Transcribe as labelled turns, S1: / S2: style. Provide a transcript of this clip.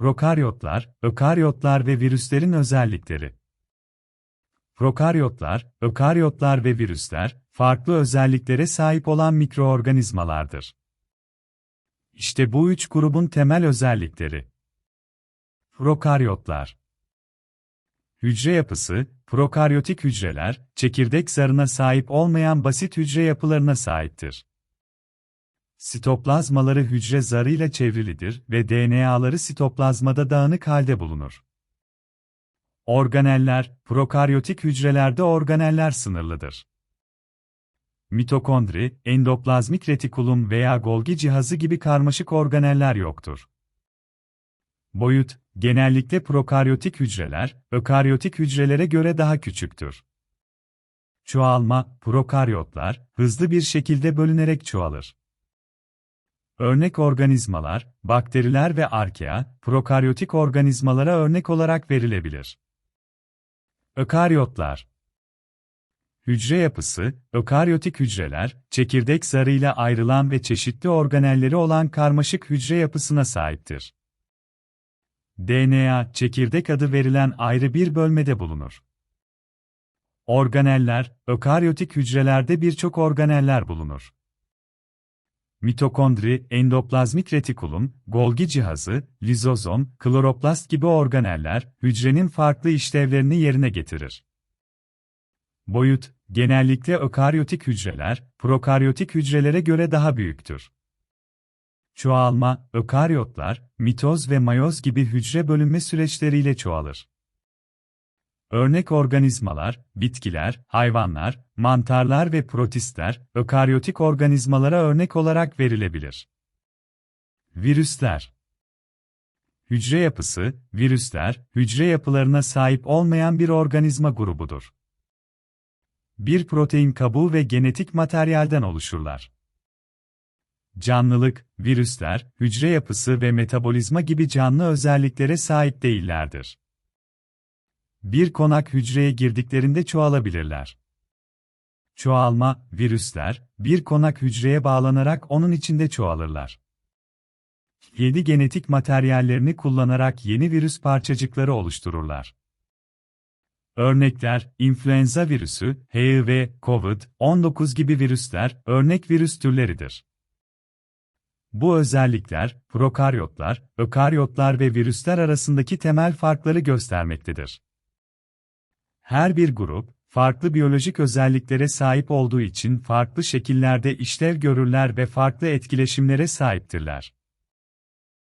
S1: Prokaryotlar, ökaryotlar ve virüslerin özellikleri. Prokaryotlar, ökaryotlar ve virüsler, farklı özelliklere sahip olan mikroorganizmalardır. İşte bu üç grubun temel özellikleri. Prokaryotlar Hücre yapısı, prokaryotik hücreler, çekirdek zarına sahip olmayan basit hücre yapılarına sahiptir. Sitoplazmaları hücre zarıyla çevrilidir ve DNA'ları sitoplazmada dağınık halde bulunur. Organeller, prokaryotik hücrelerde organeller sınırlıdır. Mitokondri, endoplazmik retikulum veya Golgi cihazı gibi karmaşık organeller yoktur. Boyut, genellikle prokaryotik hücreler, ökaryotik hücrelere göre daha küçüktür. Çoğalma, prokaryotlar, hızlı bir şekilde bölünerek çoğalır. Örnek organizmalar, bakteriler ve arkea, prokaryotik organizmalara örnek olarak verilebilir. Ökaryotlar Hücre yapısı, ökaryotik hücreler, çekirdek zarıyla ayrılan ve çeşitli organelleri olan karmaşık hücre yapısına sahiptir. DNA, çekirdek adı verilen ayrı bir bölmede bulunur. Organeller, ökaryotik hücrelerde birçok organeller bulunur. Mitokondri, endoplazmik retikulum, Golgi cihazı, lizozom, kloroplast gibi organeller, hücrenin farklı işlevlerini yerine getirir. Boyut, genellikle ökaryotik hücreler, prokaryotik hücrelere göre daha büyüktür. Çoğalma, ökaryotlar, mitoz ve mayoz gibi hücre bölünme süreçleriyle çoğalır. Örnek organizmalar, bitkiler, hayvanlar, mantarlar ve protistler, ökaryotik organizmalara örnek olarak verilebilir. Virüsler Hücre yapısı, virüsler, hücre yapılarına sahip olmayan bir organizma grubudur. Bir protein kabuğu ve genetik materyalden oluşurlar. Canlılık, virüsler, hücre yapısı ve metabolizma gibi canlı özelliklere sahip değillerdir. Bir konak hücreye girdiklerinde çoğalabilirler. Çoğalma, virüsler, bir konak hücreye bağlanarak onun içinde çoğalırlar. Yedi genetik materyallerini kullanarak yeni virüs parçacıkları oluştururlar. Örnekler, influenza virüsü, HIV, COVID-19 gibi virüsler, örnek virüs türleridir. Bu özellikler, prokaryotlar, ökaryotlar ve virüsler arasındaki temel farkları göstermektedir. Her bir grup, farklı biyolojik özelliklere sahip olduğu için farklı şekillerde işlev görürler ve farklı etkileşimlere sahiptirler.